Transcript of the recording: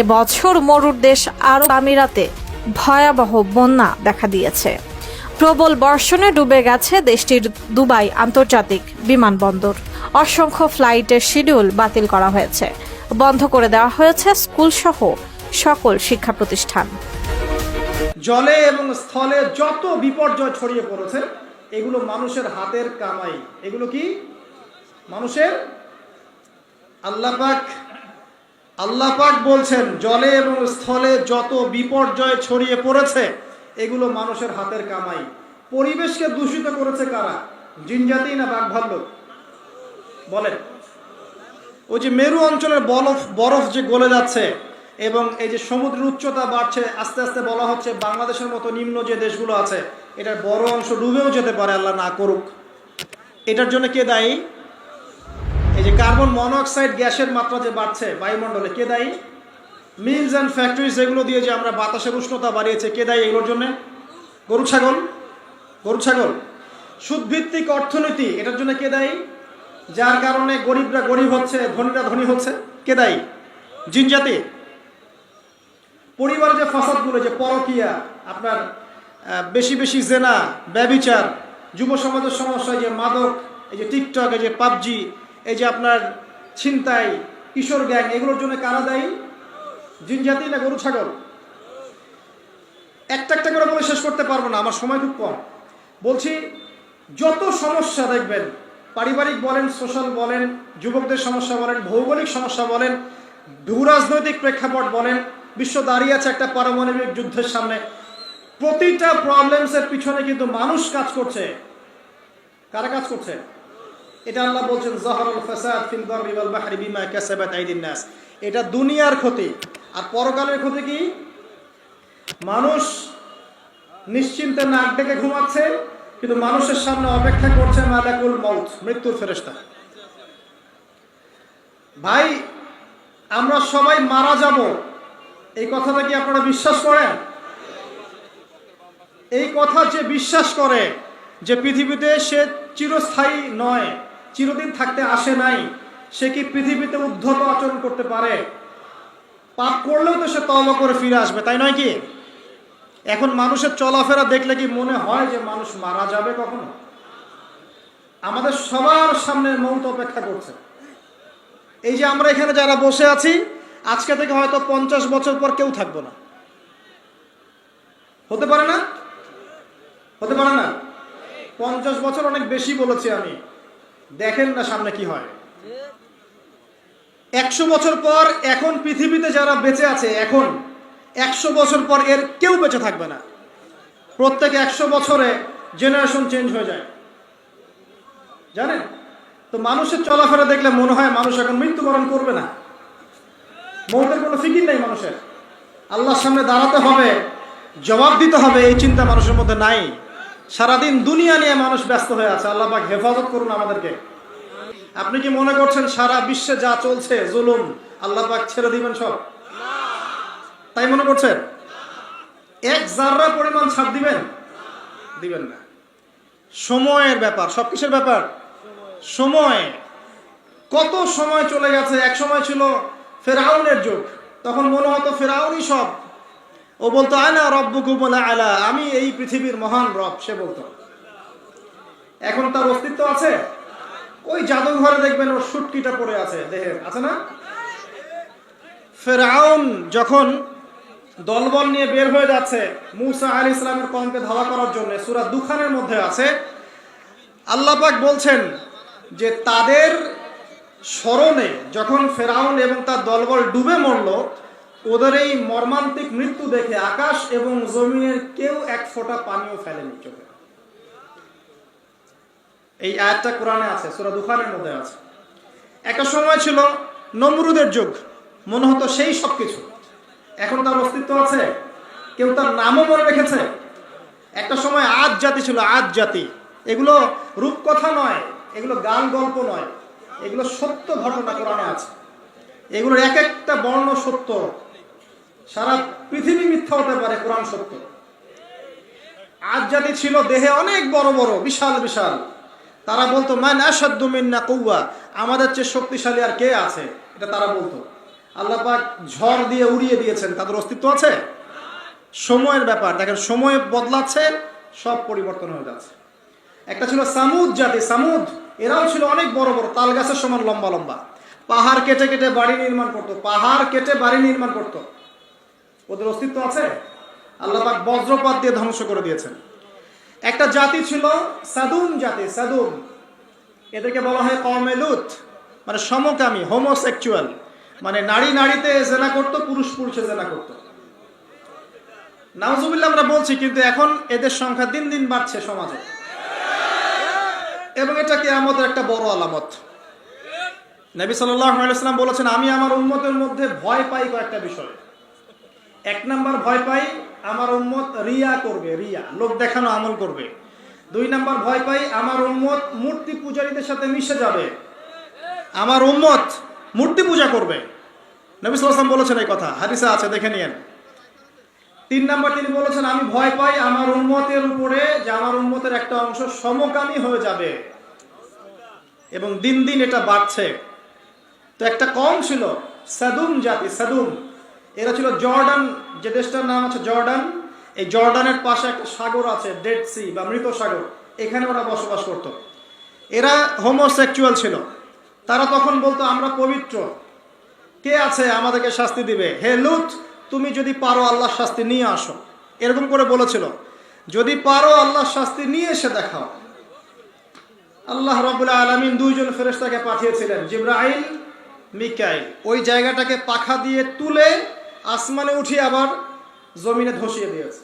এবছর মরুর দেশ আরব আমিরাতে ভয়াবহ বন্যা দেখা দিয়েছে। প্রবল বর্ষণে ডুবে গেছে দেশটির দুবাই আন্তর্জাতিক বিমানবন্দর। অসংখ্য ফ্লাইটের শিডিউল বাতিল করা হয়েছে। বন্ধ করে দেওয়া হয়েছে স্কুল সহ সকল শিক্ষা প্রতিষ্ঠান জলে এবং স্থলে যত বিপর্যয় ছড়িয়ে পড়েছে, এগুলো মানুষের হাতের কামাই। এগুলো কি? মানুষের আল্লাপাক আল্লাপাক বলছেন, জলে এবং স্থলে যত বিপর্যয় ছড়িয়ে পড়েছে, এগুলো মানুষের হাতের কামাই। পরিবেশকে দূষিত করেছে কারা? জিনজাতি না বাঘ ভাল্লুক বলেন। ওই যে মেরু অঞ্চলের বরফ বরফ যে গলে যাচ্ছে এবং এই যে সমুদ্রের উচ্চতা বাড়ছে, আস্তে আস্তে বলা হচ্ছে বাংলাদেশের মতো নিম্ন যে দেশগুলো আছে, এটার বড় অংশ ডুবেও যেতে পারে, আল্লাহ না করুক। এটার জন্য কে দায়ী? এই যে কার্বন মনোঅক্সাইড গ্যাসের মাত্রা যে বাড়ছে বায়ুমণ্ডলে, কে দায়ী? মিলস অ্যান্ড ফ্যাক্টরিজ এগুলো দিয়ে যে আমরা বাতাসের উষ্ণতা বাড়িয়েছে, কে দায়ী এগুলোর জন্য? গরু, ছাগল? গরু, ছাগল। সুদভিত্তিক অর্থনীতি, এটার জন্য কে দায়ী? যার কারণে গরিবরা গরিব হচ্ছে, ধনীরা ধনী হচ্ছে, কে দায়ী? জিনজাতি পরিবারে যে ফাসাদগুলো, যে পরকিয়া, আপনার বেশি বেশি জেনা, ব্যবিচার যুব সমাজের সমস্যা যে মাদক, এই যে টিকটক, এই যে পাবজি এই যে আপনার ছিনতাই, কিশোর গ্যাং, এগুলোর জন্য কারা দায়ী? জিনজাতি না গরু, ছাগল? একটা একটা করে বলে শেষ করতে পারব না, আমার সময় খুব কম। বলছি, যত সমস্যা দেখবেন, পারিবারিক বলেন, সোশ্যাল বলেন, যুবকদের সমস্যা বলেন, ভৌগোলিক সমস্যা বলেন, ভূরাজনৈতিক প্রেক্ষাপট বলেন, বিশ্ব দাঁড়িয়ে আছে একটা পারমাণবিক যুদ্ধের সামনে। প্রতিটা প্রবলেমসের পিছনে কিন্তু মানুষ কাজ করছে। কারা কাজ করছে? এটা আল্লাহ বলছেন, জহরুল ফাসাদ ফিল বাররি ওয়াল বাহরি বিমা কাসাবাত আইদিন নাস। এটা দুনিয়ার ক্ষতি। আর পরকালের ক্ষতি কি? মানুষ নিশ্চিন্তে নাক ডেকে ঘুমাচ্ছে, কিন্তু মানুষের সামনে অপেক্ষা করছে মালাকুল মৌত মৃত্যুর ফেরেশতা। ভাই, আমরা সবাই মারা যাব। এই কথাটা কি আপনারা বিশ্বাস করেন? এই কথা যে বিশ্বাস করে যে পৃথিবীতে সে চিরস্থায়ী নয় চিরদিন থাকতে আসে নাই। সে কি পৃথিবীতে উদ্ধত আচরণ করতে পারে? পাপ করলেও তো সে তওবা করে ফিরে আসবে, তাই নয় কি? এখন মানুষের চলাফেরা দেখলে কি মনে হয় যে মানুষ মারা যাবে কখনো? আমাদের সবার সামনে মৌত অপেক্ষা করছে। এই যে আমরা এখানে যারা বসে আছি, আজকে থেকে হয়তো পঞ্চাশ বছর পর কেউ থাকব না। হতে পারে না? হতে পারে না? পঞ্চাশ বছর অনেক বেশি বলেছি আমি। দেখেন না সামনে কি হয়। একশো বছর পর এখন পৃথিবীতে যারা বেঁচে আছে, এখন একশো বছর পর এর কেউ বেঁচে থাকবে না। প্রত্যেক একশো বছরে জেনারেশন চেঞ্জ হয়ে যায়। জানেন? তো মানুষের চলাফেরা দেখলে মনে হয় মানুষ এখন মৃত্যুবরণ করবে না। মৌতের কোনো ফিকির নেই মানুষের। আল্লাহর সামনে দাঁড়াতে হবে, জবাব দিতে হবে, এই চিন্তা মানুষের মধ্যে নাই। সারাদিন দুনিয়া নিয়ে মানুষ ব্যস্ত হয়ে আছে। আল্লাহ পাক হেফাজত করুন আমাদেরকে। আপনি কি মনে করছেন সারা বিশ্বে যা চলছে, জুলুম, আল্লাহ পাক ছেড়ে দিবেন সব? তাই মনে করছেন? এক জাররা পরিমাণ ছাড় দিবেন? দিবেন না। সময়ের ব্যাপার। সব কিসের ব্যাপার? সময়। কত সময় চলে গেছে? এক সময় ছিল ফেরাউনের যুগ। তখন মনে হতো ফেরাউনই সব। ও বলতো আয়না রব্বুকু বলে আলা আমি এই পৃথিবীর মহান রব, সে বলতো। এখন তার অস্তিত্ব আছে? ওই জাদুঘরে দেখবেন ওর সুটকিটা পড়ে আছে, দেহের, আছে না? ফেরাউন যখন দলবল নিয়ে বের হয়ে যাচ্ছে মুসা আলী ইসলামের কমকে ধাওয়া করার জন্য, সুরা দুখানের মধ্যে আছে আল্লাপাক বলছেন যে তাদের স্মরণে যখন ফেরাউন এবং তার দলবল ডুবে মরল ওদের এই মর্মান্তিক মৃত্যু দেখে আকাশ এবং জমিনের কেউ এক ফোঁটা পানিও ফেলেনি চোখে। এই আয়াতটা কোরআনে আছে, সুরা দুখানের মধ্যে আছে। একটা সময় ছিল নমরুদের যুগ, মনে হতো সেই সব কিছু এখন তার অস্তিত্ব আছে, কেউ তার নামও মনে রেখেছে। একটা সময় আজ জাতি ছিল আজ জাতি। এগুলো রূপকথা নয়, এগুলো গান গল্প নয়, এগুলো সত্য ঘটনা কোরআনে আছে। এগুলোর এক একটা বর্ণ সত্য। সারা পৃথিবী মিথ্যা হতে পারে, কোরআন সত্য। আজ জাতি ছিল দেহে অনেক বড় বড়, বিশাল বিশাল। তারা বলতো, মান আসাদ্দু মিন্না কৌয়া আমাদের চেয়ে শক্তিশালী আর কে আছে? এটা তারা বলতো। আল্লাহ পাক ঝড় দিয়ে উড়িয়ে দিয়েছেন। তাদের অস্তিত্ব আছে? সময়ের ব্যাপার। দেখেন, সময় বদলাচ্ছে, সব পরিবর্তন হয়ে যাচ্ছে। একটা ছিল সামুদ জাতি। সামুদ, এরাও ছিল অনেক বড় বড়, তাল গাছের সমান লম্বা লম্বা। পাহাড় কেটে কেটে বাড়ি নির্মাণ করতো। পাহাড় কেটে বাড়ি নির্মাণ করতো। ওদের অস্তিত্ব আছে? আল্লাহ পাক বজ্রপাত দিয়ে ধ্বংস করে দিয়েছেন। একটা জাতি ছিল সাদুম জাতি সাদুম এদেরকে বলা হয় কমেলুত মানে সমকামী হোমোসেক্সুয়াল মানে নারী নারীতে জেনা করতো, পুরুষ পুরুষে জেনা করতো। নাউজুবিল্লাহ আমরা বলছি, কিন্তু এখন এদের সংখ্যা দিন দিন বাড়ছে সমাজে। এবং এটা কি আমাদের একটা বড় আলামত। নবী সাল্লাম বলেছেন, আমি আমার উন্মতের মধ্যে ভয় পাই কয়েকটা বিষয়। এক নাম্বার ভয় পাই, আমার উম্মত রিয়া করবে, রিয়া, লোক দেখানো, আমল করবে। দুই নাম্বার ভয় পাই, আমার উম্মত মূর্তি পূজারীদের সাথে মিশে যাবে। আমার উম্মত মূর্তি পূজা করবে। নবী বলেছেন এই কথা, হাদিসে আছে, দেখে নিয়েন। তিন নাম্বার তিনি বলেছেন, আমি ভয় পাই আমার উন্মতের উপরে যে আমার উন্মতের একটা অংশ সমকামী হয়ে যাবে। এবং দিন দিন এটা বাড়ছে। তো একটা কম ছিল, সাদুম জাতি, সাদুম। এরা ছিল জর্ডান, যে দেশটার নাম আছে জর্ডান, এই জর্ডানের পাশে একটা সাগর আছে ডেড সি বা মৃত সাগর। এখানে ওরা বসবাস করত। এরা হোমোসেক্সুয়াল ছিল। তারা তখন বলতো, আমরা পবিত্র। কে আছে আমাদেরকে শাস্তি দিবে? হে লুত, তুমি যদি পারো আল্লাহর শাস্তি নিয়ে আসো। এরকম করে বলেছিল। যদি পারো আল্লাহর শাস্তি নিয়ে এসে দেখাও। আল্লাহ রবুল্লা আলমিন দুইজন ফেরেস্তাকে পাঠিয়েছিলেন, জিব্রাইল, মিকাইল। ওই জায়গাটাকে পাখা দিয়ে তুলে আসমানে উঠিয়ে আবার জমিনে ধসিয়ে দিয়েছে।